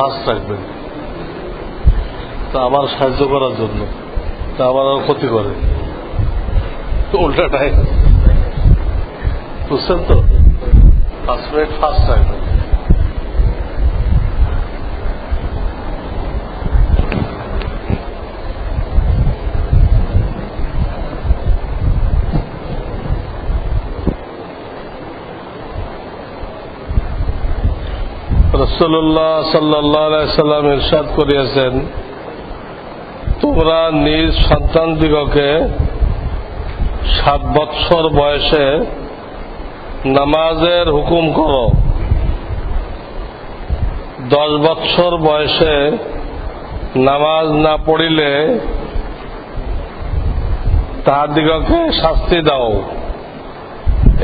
First রাখবেন তা আমার সাহায্য করার জন্য, তা আমার আর ক্ষতি করে। তো উল্টাটাই। বুঝছেন তো? পাঁচ মিনিট ফার্স্ট রাখবেন রসুল্লাহ সাল্লাহ সাল্লাম ইরশাদ করিয়াছেন, তোমরা নিজ সন্তান দিগকে সাত বৎসর বয়সে নামাজের হুকুম করো। দশ বৎসর বয়সে নামাজ না পড়িলে তাহাদিগকে শাস্তি দাও।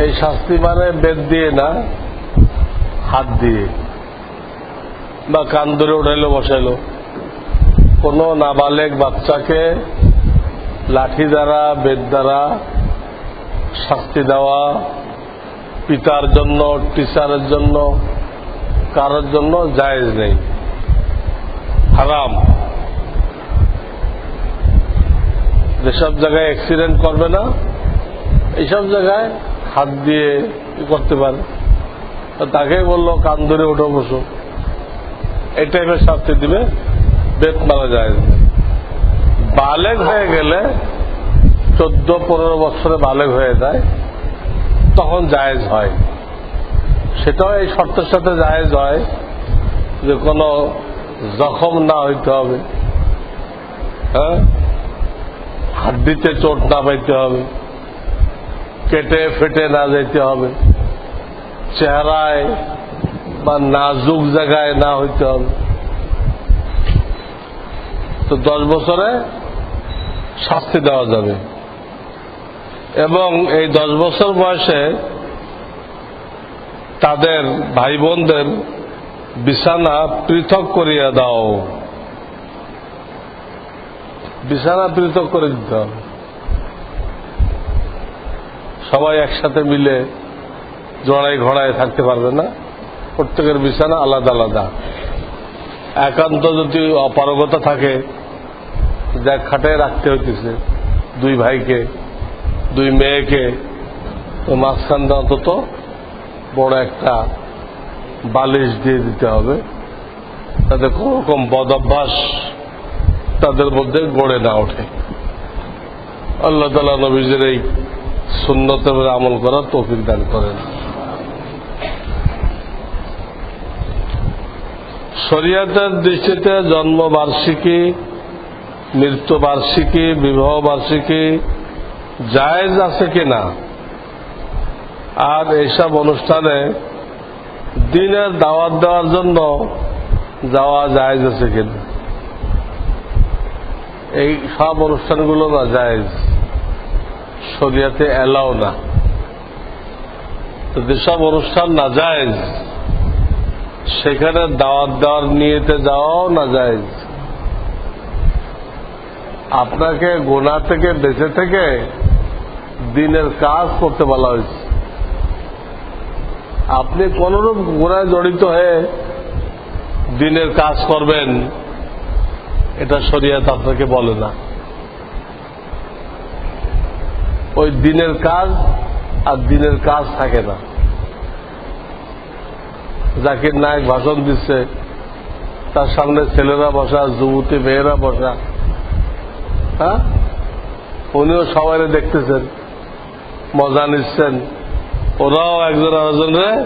এই শাস্তি মানে বেদ দিয়ে না, হাত দিয়ে। বা কান ধরে উঠাইলো, বসাইলো। কোন নাবালেক বাচ্চাকে লাঠি দ্বারা, বেদ দ্বারা শাস্তি দেওয়া, পিতার জন্য, টিচারের জন্য, কারোর জন্য জায়েজ নেই। হারাম। যেসব জায়গায় অ্যাক্সিডেন্ট করবে না, এইসব জায়গায় হাত দিয়ে করতে পারে। তাকেই বলল, কান ধরে উঠো, বসো। এই টাইপের শাস্তি দিবে, বেত মারা যায়। বালেগ হয়ে গেলে চোদ্দ, পনেরো বছরে বালেগ হয়ে যায়, তখন জায়েজ হয়। সেটাও এই শর্তের সাথে জায়েজ হয় যে কোনো জখম না হইতে হবে। হ্যাঁ? হাড্ডিতে চোট না পাইতে হবে। কেটে ফেটে না যেতে হবে। চেহারায় বা নাজুক জায়গায় না হইতে হবে। তো দশ বছরে শাস্তি দেওয়া যাবে। এবং এই দশ বছর বয়সে তাদের ভাই বোনদের বিছানা পৃথক করিয়া দাও। বিছানা পৃথক করে দিতে হবে। সবাই একসাথে মিলে জড়াই ঘড়ায় থাকতে পারবে না। প্রত্যেকের বিছানা আলাদা আলাদা। একান্ত যদি অপারগতা থাকে যা খাটায় রাখতে হইতেছে। দুই ভাইকে, দুই মেয়েকে, তো মাঝখানটা অন্তত বড় একটা বালিশ দিয়ে দিতে হবে। তাতে কোন রকম বদ অভ্যাস তাদের মধ্যে গড়ে না ওঠে। আল্লাহ তালা নবীজের এই সুন্নতের আমল করার তৌফিক দান করেন। শরিয়াতের দৃষ্টিতে জন্মবার্ষিকী, মৃত্যুবার্ষিকী বিবাহ বার্ষিকী জায়েজ আছে কিনা? আর এইসব অনুষ্ঠানে দিনের দাওয়াত দেওয়ার জন্য যাওয়া জায়েজ আছে কিনা? এই সব অনুষ্ঠানগুলো না জায়েজ। শরিয়াতে এলাও না। যেসব অনুষ্ঠান না জায়েজ সেখানে দাওয়াত দেওয়ার নিয়েতে যাওয়াও না যায় আপনাকে গোনা থেকে, বেঁচে থেকে দিনের কাজ করতে বলা হয়েছে। আপনি কোনরূপ গোনায় জড়িত হয়ে দিনের কাজ করবেন, এটা শরিয়াত আপনাকে বলে না। ওই দিনের কাজ আর দিনের কাজ থাকে না। জাকির নায়ক ভাষণ দিচ্ছে। তার সামনে ছেলেরা বসা, যুবতী মেয়েরা বসা। হ্যাঁ? উনিও সবাই দেখতেছেন। মজা নিচ্ছেন। ওরাও একজন আরেকজনে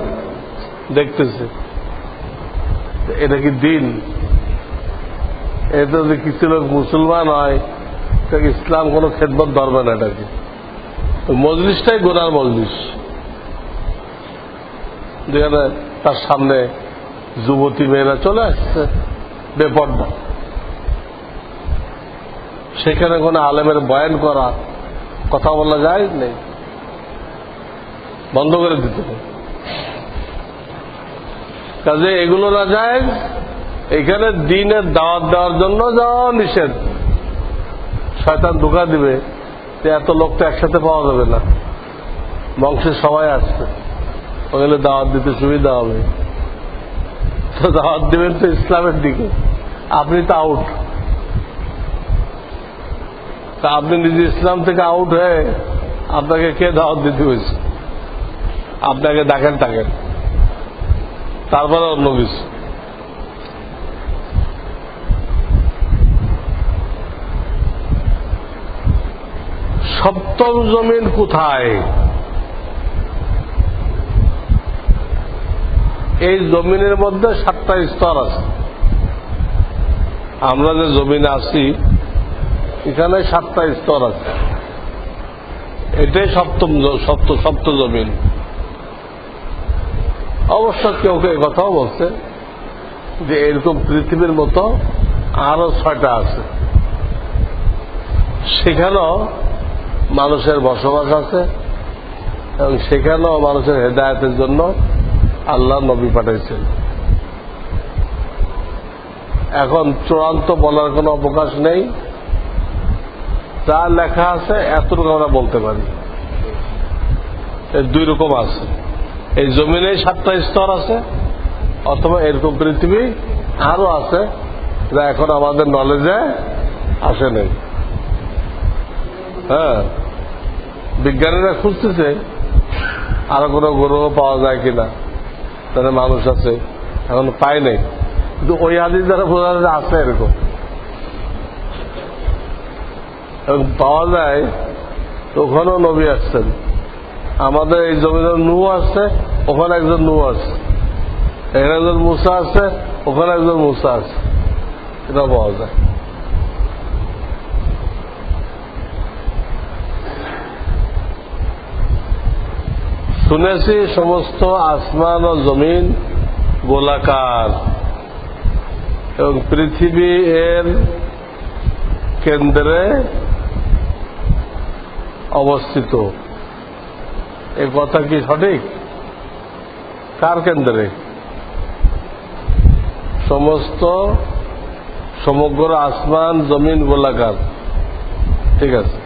দেখতেছে। এটা কি দিন? এটা যদি কিছু লোক মুসলমান হয়, তো ইসলাম কোনো খেদমত ধরবে না এটাকে। মজলিসটাই গোনার মজলিস। যেখানে তার সামনে যুবতী মেয়েরা চলে আসছে। বেপর্দা। সেখানে কোনো আলেমের বয়ান করা, কথা বলা যায় নেই। বন্ধ করে দিতে কাজে এগুলো না যায় এখানে দিনের দাওয়াত দেওয়ার জন্য যাওয়া নিষেধ। শয়তান ধোকা দিবে যে এত লোক তো একসাথে পাওয়া যাবে না। বংশের সবাই আসছে ওখানে দাওয়াত দিতে সুবিধা হবে। তো দাওয়াত দেবেন তো ইসলামের দিকে। আপনি তো আউট তা আপনি নিজে ইসলাম থেকে আউট হয়ে আপনাকে কে দাওয়াত দিতে হয়েছে আপনাকে ডাকেন থাকেন তারপরে অন্য কিছু। সপ্তম জমিন কোথায়? এই জমিনের মধ্যে সাতটা স্তর আছে। আমরা যে জমিনে আছি, এখানে সাতটা স্তর আছে। এটাই সপ্তম সপ্ত সপ্ত জমিন। অবশ্য কেউ কেউ কথাও বলছে যে এরকম পৃথিবীর মতো আরও ছয়টা আছে। সেখানেও মানুষের বসবাস আছে এবং সেখানেও মানুষের হেদায়তের জন্য আল্লাহ নবী পাঠাইছেন। এখন চূড়ান্ত বলার কোনো অবকাশ নেই। যা লেখা আছে, এতটুকু আমরা বলতে পারি। দুই রকম আছে। এই জমিনে সাতটা স্তর আছে, অথবা এরকম পৃথিবী আরও আছে, যা এখন আমাদের নলেজে আসে নেই। হ্যাঁ বিজ্ঞানীরা খুঁজতেছে, আরও কোনো গ্রহ পাওয়া যায় কিনা। তাহলে মানুষ আছে, এখন পাই নাই। কিন্তু ওই হাদিস দ্বারা বোঝা যায় আছে এরকম। এবং পাওয়া যায়, ওখানেও নবী আসছেন। আমাদের এই জমিনের নু আসছে, ওখানে একজন নু আসছে। এখানে একজন মুসা আছে ওখানে একজন মুসা আছে এটা পাওয়া যায়। শুনেছি সমস্ত আসমান ও জমিন গোলাকার। এবং পৃথিবী এর কেন্দ্রে অবস্থিত। এ কথা কি সঠিক? কার কেন্দ্রে? সমস্ত সমগ্র আসমান, জমিন, গোলাকার। ঠিক আছে।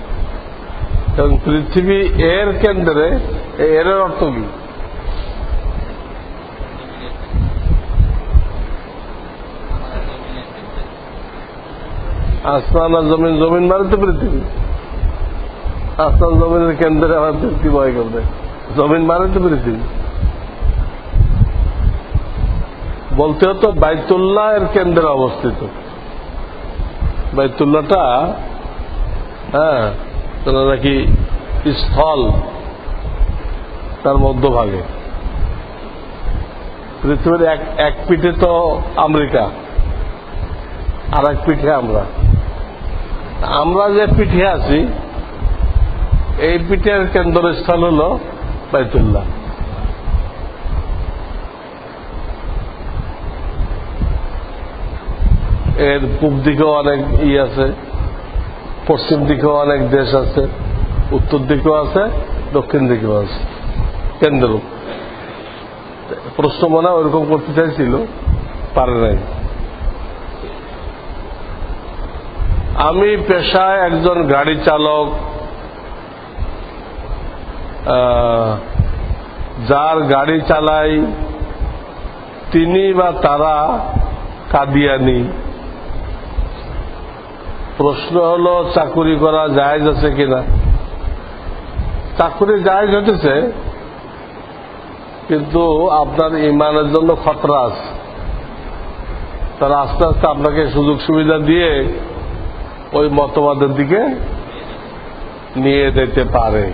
এবং পৃথিবী এর কেন্দ্রে এর অর্থ কি? আসমান আর জমিন জমিন মানে তো পৃথিবী। আসমান, জমিনের কেন্দ্রে আমার পৃথিবী হয় করবে। জমিন মানে তো পৃথিবী। বলতে হতো বাইতুল্লাহ এর কেন্দ্রে অবস্থিত। বাইতুল্লাহটা হ্যাঁ নাকি স্থল। তার মধ্যভাগে। পৃথিবীর এক এক পিঠে তো আমেরিকা আর এক পিঠে আমরা। আমরা যে পিঠে আছি, এই পিঠের কেন্দ্রস্থল হল বাইতুল্লাহ। এর পূব দিকেও অনেক ই আছে, পশ্চিম দিকেও অনেক দেশ আছে, উত্তর দিকেও আছে, দক্ষিণ দিকেও আছে। কেন্দ্র। প্রশ্ন মনে ওরকম করতে চাইছিল, পারে নাই। আমি পেশায় একজন গাড়ি চালক যার গাড়ি চালাই তিনি বা তারা কাদিয়ানি। প্রশ্ন হলো, চাকুরি করা জায়জ আছে কিনা? চাকুরি জায়জ হতেছে কিন্তু আপনার ইমানের জন্য খতরা আছে। তারা আস্তে আস্তে আপনাকে সুযোগ সুবিধা দিয়ে ওই মতবাদের দিকে নিয়ে যেতে পারে।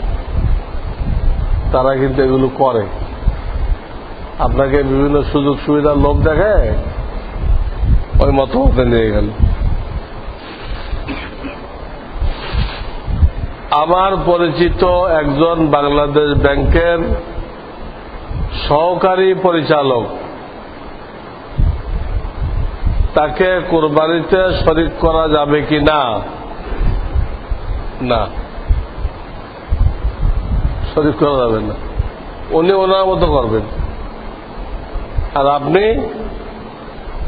তারা কিন্তু এগুলো করে। আপনাকে বিভিন্ন সুযোগ সুবিধার লোভ দেখে ওই মতবাদে নিয়ে গেল। আমার পরিচিত একজন বাংলাদেশ ব্যাংকের সহকারী পরিচালক। তাকে কোরবানিতে শরিক করা যাবে কি না? না। শরিক করা যাবে না। উনি ওনার মতো করবেন। আর আপনি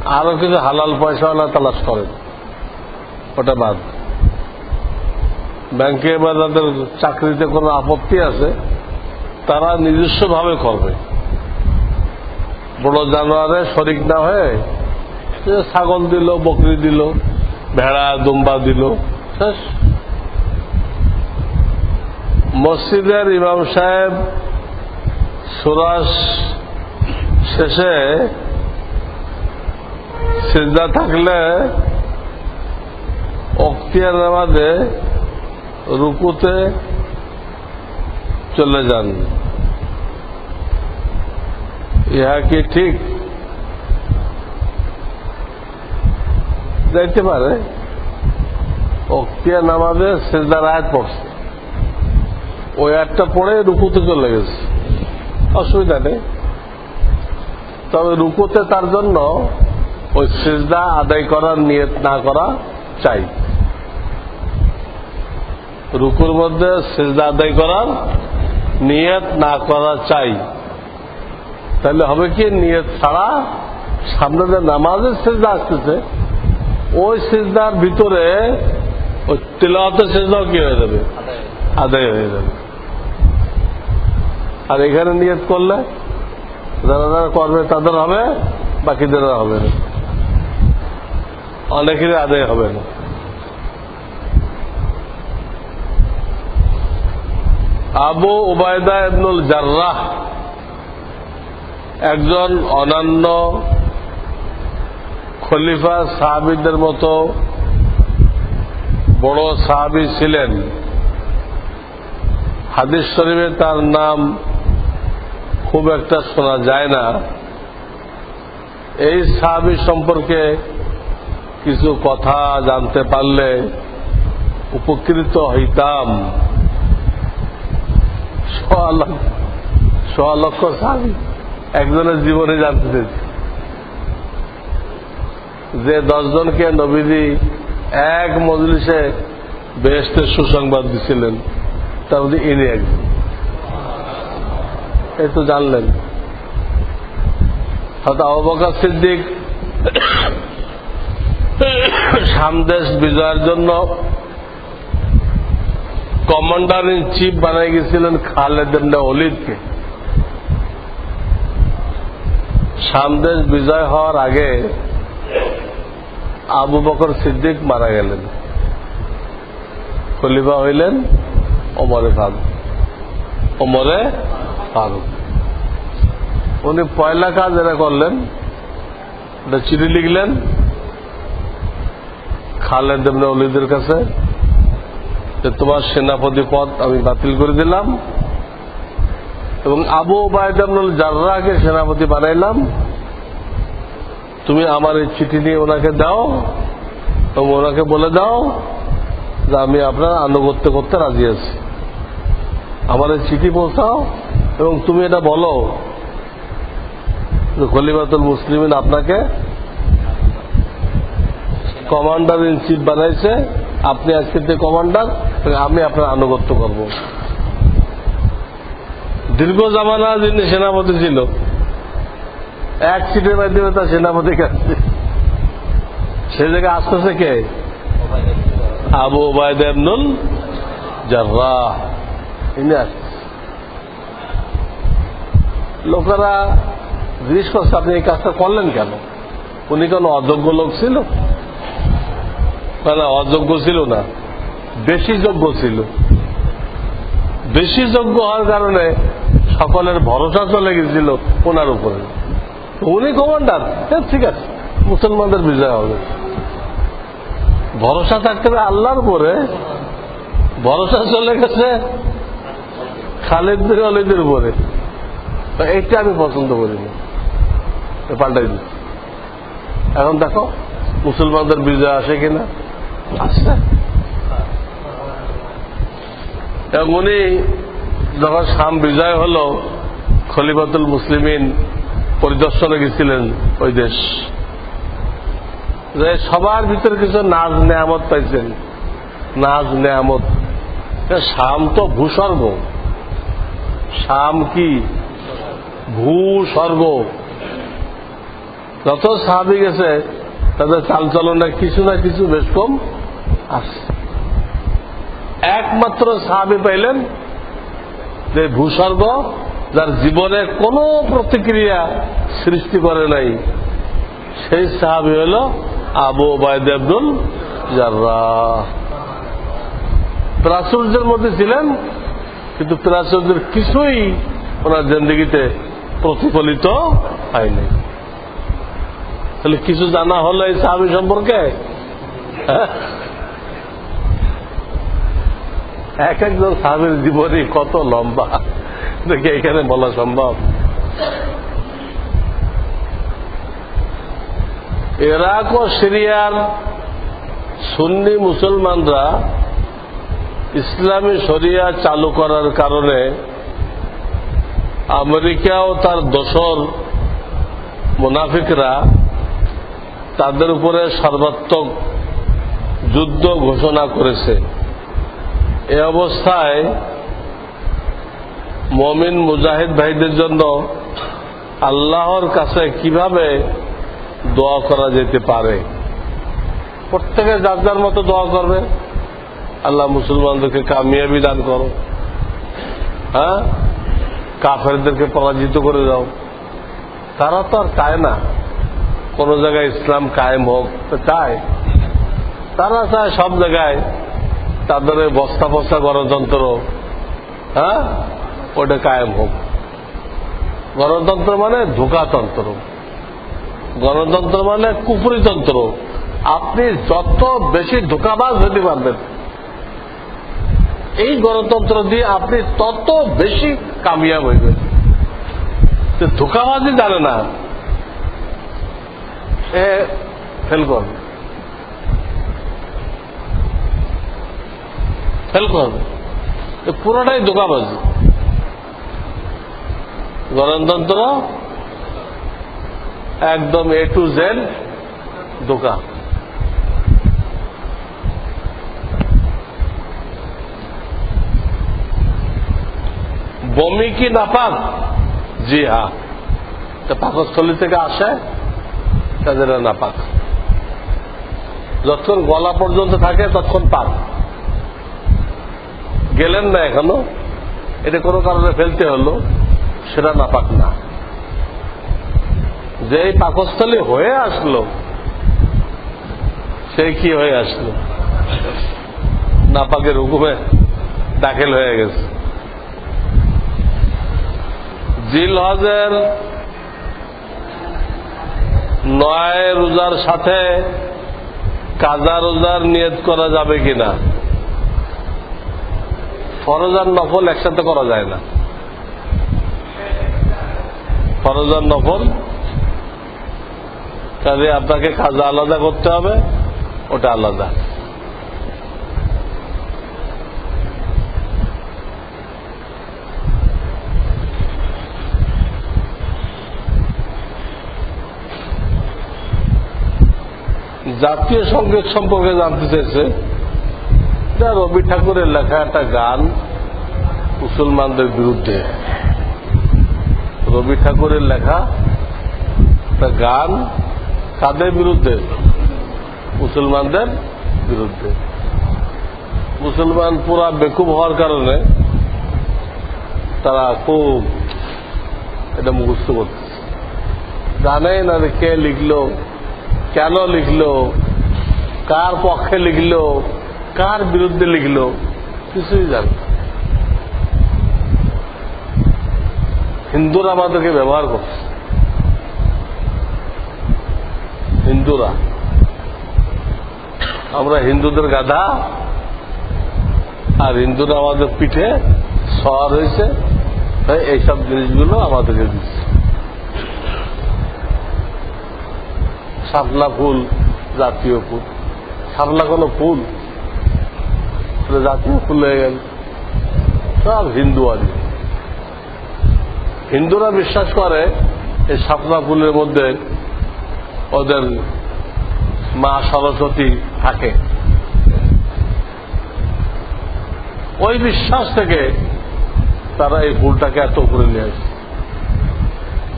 আরও কিছু হালাল পয়সা পয়সাওয়ালা তালাশ করেন। ওটা বাদ। ব্যাংকে বা যাদের চাকরিতে কোনো আপত্তি আছে, তারা নিজস্বভাবে করবে। বড় জানোয়ারে শরিক না হয়ে ছাগল দিল, বকরি দিল, ভেড়া, দুম্বা দিল। শেষ। মসজিদের ইমাম সাহেব সুরাস শেষে সিজদা থাকলে অক্তিয়ার নামাজে রুকুতে চলে যান। ইহা কি ঠিক? যাইতে পারে। অক্তিয়া নামাজে সেজদার আয়াত পড়ছে। ওই একটা পড়ে রুকুতে চলে গেছে। অসুবিধা নেই। তবে রুকুতে তার জন্য ওই সেজদা আদায় করার নিয়ত না করা চাই। রুকুর মধ্যে সেজদা আদায় করার নিয়ত না করা চাই। তাহলে হবে কি, নিয়ত ছাড়া সামনে যে নামাজের সেজদা আসতেছে, ওই সেজদার ভিতরে ওই তেলাওয়াতের সেজদাও কি হয়ে যাবে? আদায় হয়ে যাবে। আর এখানে নিয়ত করলে যারা যারা করবে তাদের হবে বাকিদের হবে না। অনেকেরই আদায় হবে না। আবু উবায়দা ইবনুল জার্রাহ একজন অনন্য খলিফা সাহাবিদের মতো বড় সাহাবি ছিলেন। হাদিস শরীফে তার নাম খুব একটা শোনা যায় না। এই সাহাবি সম্পর্কে কিছু কথা জানতে পারলে উপকৃত হইতাম। সোয়া লক্ষ সাহাবি। একজনের জীবনে জানতে চেয়েছি। যে দশজনকে নবীজি এক মজলিসে বেহেস্তের সুসংবাদ দিছিলেন, তার মধ্যে ইনি একজন। এই তো জানলেন। হয়তো অবকাশ সিদ্দিক সামদেশ বিজয়ের জন্য কমান্ডার ইন চিফ বানাই গেছিলেন খালেদ অলিদকে সামদেশ বিজয় হওয়ার আগে আবু বকর সিদ্দিক মারা গেলেন। খলিফা হইলেন ওমরে ফারুক। ওমরে ফারুক। উনি পয়লা কাজ এরা করলেন। একটা চিঠি লিখলেন খালেদ অলিদের কাছে যে, তোমার সেনাপতি পদ আমি বাতিল করে দিলাম এবং আবু বায়দামুল জার্রাকে সেনাপতি বানাইলাম। তুমি আমার এই চিঠি নিয়ে ওনাকে দাও এবং ওনাকে বলে দাও যে আমি আপনার আনুগত্য করতে রাজি আছি। আমার এই চিঠি পৌঁছাও এবং তুমি এটা বলো খলিফাতুল মুসলিমিন আপনাকে কমান্ডার ইন চিফ বানাইছে, আপনি আজকে যে কমান্ডার আমি আপনার আনুগত্য করব। দীর্ঘ জামানা যিনি সেনাপতি ছিল এক সিটের মাধ্যমে তার সেনাপতি কাছে। সে জায়গায় আসতেছে কে? আবু ওবায়দুল আসছে। লোকেরা জিজ্ঞেস করছে, আপনি এই কাজটা করলেন কেন? উনি কোন অযোগ্য লোক ছিল? না অযোগ্য ছিল না, বেশি যোগ্য ছিল। বেশি যোগ্য হওয়ার কারণে সকলের ভরসা চলে গেছিল ওনার উপরে। উনি কমান্ডার। ঠিক আছে। মুসলমানদের বিজয় হবে। ভরসা থাকতে হবে আল্লাহর উপরে। ভরসা চলে গেছে খালেদদের অলিদের উপরে। এইটা আমি পছন্দ করি না পাল্টাই দিচ্ছি। এখন দেখো, মুসলমানদের বিজয় আসে কিনা? আসছে এবং উনি যখন শাম বিজয় হল, খলিফাতুল মুসলিমিন পরিদর্শনে গেছিলেন ওই দেশ। যে সবার ভিতরে কিছু নাজ নেয়ামত পাইছেন। নাজ নেয়ামত। শাম তো ভূস্বর্গ। শাম কি? ভূস্বর্গ। যত সাহাবি গেছে, তাদের চালচলনে কিছু না কিছু বেশ কম আসছে একমাত্র সাহাবি পাইলেন যে ভূস্বর্গ যার জীবনে কোনো প্রতিক্রিয়া সৃষ্টি করে নাই। সেই সাহাবি হল আবু ওবায়দ আব্দুল প্রাচুর্যের মধ্যে ছিলেন, কিন্তু প্রাচুর্যের কিছুই ওনার জিন্দগিতে প্রতিফলিত হয়নি। তাহলে কিছু জানা হলো এই সাহাবি সম্পর্কে? এক একজন সাহাবির জীবনী কত লম্বা। দেখি এখানে বলা সম্ভব। ইরাক ও সিরিয়ার সুন্নি মুসলমানরা ইসলামী শরিয়া চালু করার কারণে আমেরিকা ও তার দোসর মুনাফিকরা তাদের উপরে সর্বাত্মক যুদ্ধ ঘোষণা করেছে। এ অবস্থায় মমিন মুজাহিদ ভাইদের জন্য আল্লাহর কাছে কীভাবে দোয়া করা যেতে পারে? প্রত্যেকে যার যার মতো দোয়া করবে। আল্লাহ মুসলমানদেরকে কামিয়াবি দান করো। হ্যাঁ? কাফেরদেরকে পরাজিত করে দাও। তারা তো আর চায় না। কোন জায়গায় ইসলাম কায়েম হোক চায়। তারা চায় সব জায়গায় তাদের বস্তা বস্তা গণতন্ত্র। হ্যাঁ? ওটা কায়েম হোক। গণতন্ত্র মানে ধোকাতন্ত্র। গণতন্ত্র মানে কুপুরিতন্ত্র। আপনি যত বেশি ধোকাবাজ হতে পারবেন, এই গণতন্ত্র দিয়ে আপনি তত বেশি কামিয়াব হইবেন। ধোকাবাজি জানে না এ ফেল করবে। ফেল করবে। পুরোটাই ধোকাবাজি। গণতন্ত্র একদম এ টু জেড দোকান। বমি কি নাপাক জি হ্যাঁ। তা পাকস্থলী থেকে আসে তাদের নাপাক যতক্ষণ গলা পর্যন্ত থাকে, ততক্ষণ পাক গেলেন না এখনও। এটা কোনো কারণে ফেলতে হলো। সেটা নাপাক না। যে পাকস্থলী হয়ে আসলো সে কি হয়ে আসলো? নাপাকের হুকুমে দাখিল হয়ে গেছে। জিল হজের নয় রোজার সাথে কাজা রোজার নিয়ত করা যাবে কিনা? ফরজ আর নফল একসাথে করা যায় না। ফরজ আর নফল, কাজে আপনাকে কাজা আলাদা করতে হবে, ওটা আলাদা। জাতীয় সংগীত সম্পর্কে জানতে চেয়েছে রবি ঠাকুরের লেখা একটা গান মুসলমানদের বিরুদ্ধে। রবি ঠাকুরের লেখা একটা গান কাদের বিরুদ্ধে? মুসলমানদের বিরুদ্ধে। মুসলমান পুরা বেকুব হওয়ার কারণে তারা খুব এটা মুখস্থ করতেছে। জানেই না যে কে লিখলো, কেন লিখলো, কার পক্ষে লিখলো, কার বিরুদ্ধে লিখলো, কিছুই জানে হিন্দুরা আমাদেরকে ব্যবহার করছে। হিন্দুরা। আমরা হিন্দুদের গাধা, আর হিন্দুরা আমাদের পিঠে সর হয়েছে এইসব জিনিসগুলো আমাদেরকে দিচ্ছে। শাপলা ফুল, জাতীয় ফুল। শাপলা কোনো ফুল জাতীয় ফুল হয়ে গেল। সব হিন্দু আর হিন্দুরা বিশ্বাস করে এই শাপলা ফুলের মধ্যে ওদের মা সরস্বতী থাকে। ওই বিশ্বাস থেকে তারা এই ফুলটাকে এত উপরে নিয়ে আসে।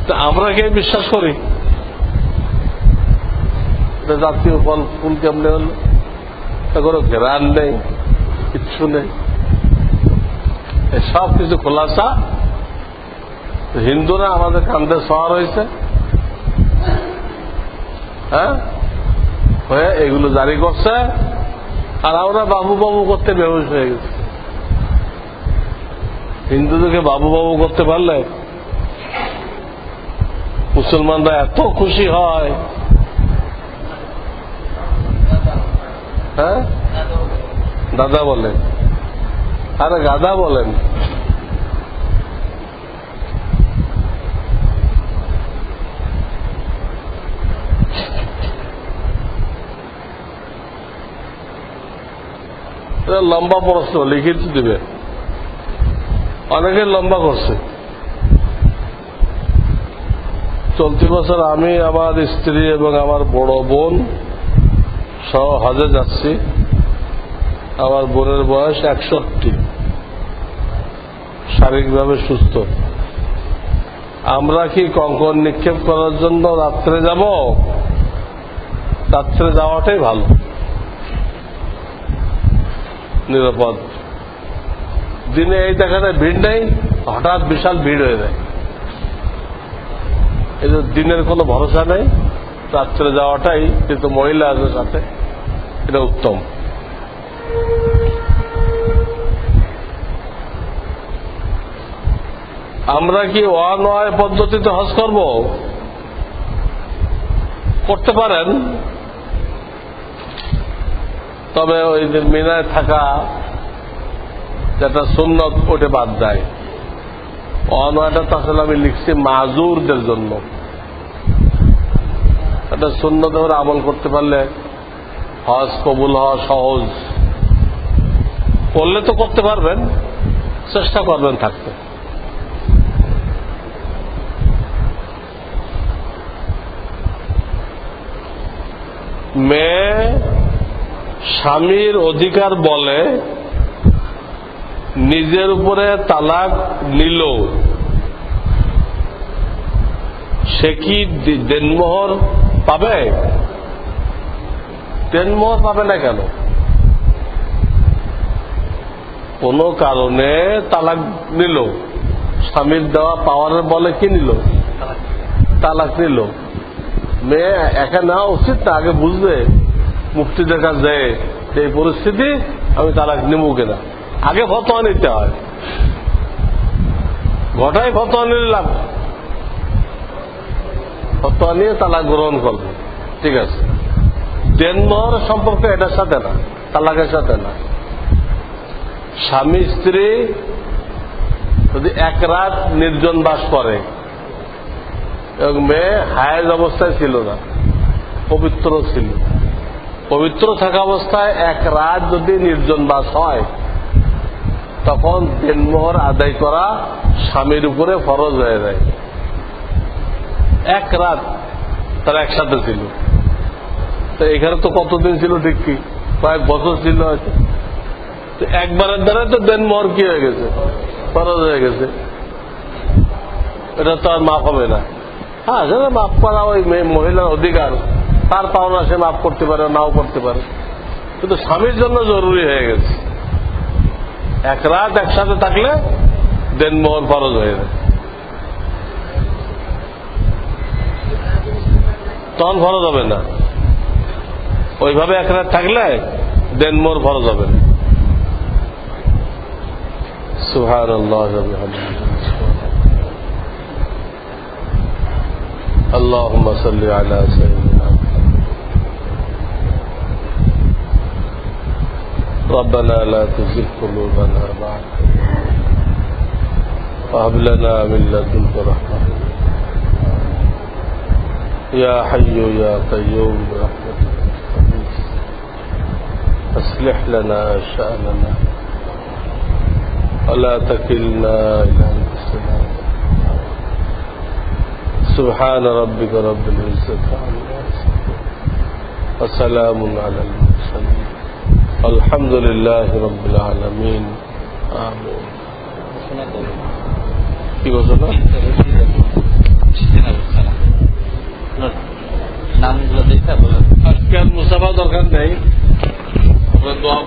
তা আমরা কে বিশ্বাস করি? জাতীয় ফল, ফুল কেমনে হলো? কোনো ঘেরান নেই, কিচ্ছু নেই। সব কিছু খোলাসা। হিন্দুরা আমাদের কান্দে শহর হয়েছে হ্যাঁ? হয়ে এগুলো জারি করছে, আর আমরা বাবু বাবু করতে বেহুশ হয়ে গেছি। হিন্দুদেরকে বাবু বাবু করতে পারলে মুসলমানরা এত খুশি হয়। হ্যাঁ? দাদা বলেন। আরে গাদা বলেন। এটা লম্বা প্রশ্ন, লিখিত দিবে। অনেকে লম্বা করছে। চলতি বছর আমি আমার স্ত্রী এবং আমার বড় বোন সহ হজে যাচ্ছি। আমার বোনের বয়স একষট্টি। শারীরিকভাবে সুস্থ। আমরা কি কঙ্কন নিক্ষেপ করার জন্য রাত্রে যাব? রাত্রে যাওয়াটাই ভালো। নিরাপদ। দিনে এই দেখাতে ভিড় নেই, হঠাৎ বিশাল ভিড় হয়ে যায়। এই যে দিনের কোনো ভরসা নেই, রাত্রে যাওয়াটাই কিন্তু মহিলা আছে সাথে, এটা উত্তম। আমরা কি অনয় পদ্ধতিতে হজ করব? করতে পারেন তবে ওই যে মিনায় থাকা যেটা সুন্নত, ওটা বাদ যায় অনয়টা আসলে আমি লিখছি মাজুরদের জন্য। এটা সুন্নত ওরা আমল করতে পারলে হজ কবুল হওয়া সহজ। করলে তো করতে পারবেন, চেষ্টা করবেন থাকতে। মেয়ে স্বামীর অধিকার বলে, নিজের উপরে তালাক নিল। সে কি দেনমোহর পাবে? দেনমোহর পাবে না কেন? কোন কারণে তালাক নিল। স্বামীর দেওয়া পাওয়ারের বলে কি নিল? তালাক নিল। মেয়ে একা নেওয়া উচিত না, আগে বুঝবে। মুফতিদের কাছে যায় যে এই পরিস্থিতি আমি তালাক নিব কিনা? আগে ফতোয়া নিতে হয়। ঘটাই ফতোয়া নিলে লাভ ফতোয়া নিয়ে তালাক গ্রহণ করবে। ঠিক আছে? দেনমোহর সম্পর্ক এটার সাথে না, তালাকের সাথে না। স্বামী, স্ত্রী যদি এক রাত নির্জন বাস করে, এবং মেয়ে হায়াজ অবস্থায় ছিল না, পবিত্র ছিল পবিত্র থাকা অবস্থায় এক রাত যদি নির্জন বাস হয়, তখন দেনমোহর আদায় করা স্বামীর উপরে ফরজ হয়ে যায়। এক রাত তারা একসাথে ছিল। তো এখানে তো কতদিন ছিল ঠিক কি? কয়েক বছর ছিল হয়তো। তো একবারের দ্বারা তো দেনমোহর কি হয়ে গেছে? ফরজ হয়ে গেছে। এটা তো আর মাফ হবে না। হ্যাঁ মাফ করা ওই মহিলার অধিকার। তার পাওনা সে মাফ করতে পারে নাও করতে পারে কিন্তু স্বামীর জন্য জরুরি হয়ে গেছে এক রাত একসাথে থাকলে দেনমোহর ফরজ হয়ে যায় তখন ফরজ হবে না ওইভাবে এক রাত থাকলে দেনমোহর ফরজ হবে না সুহান আল্লাহ اللهم صل على سيدنا ربنا لا تزغ قلوبنا بعد وهب لنا من لدنك رحمة. يا حي يا قيوم برحمتك. أصلح لنا شأننا. ولا تكلنا إلى أنفسنا. سبحان ربك رب العزة عما يصفون. وسلام على المرسلين. الحمد لله رب العالمين آمين কি ঘোষণা নামগুলো দেখতে বলেন আজকে আর মুসাফা দরকার নেই। দোয়া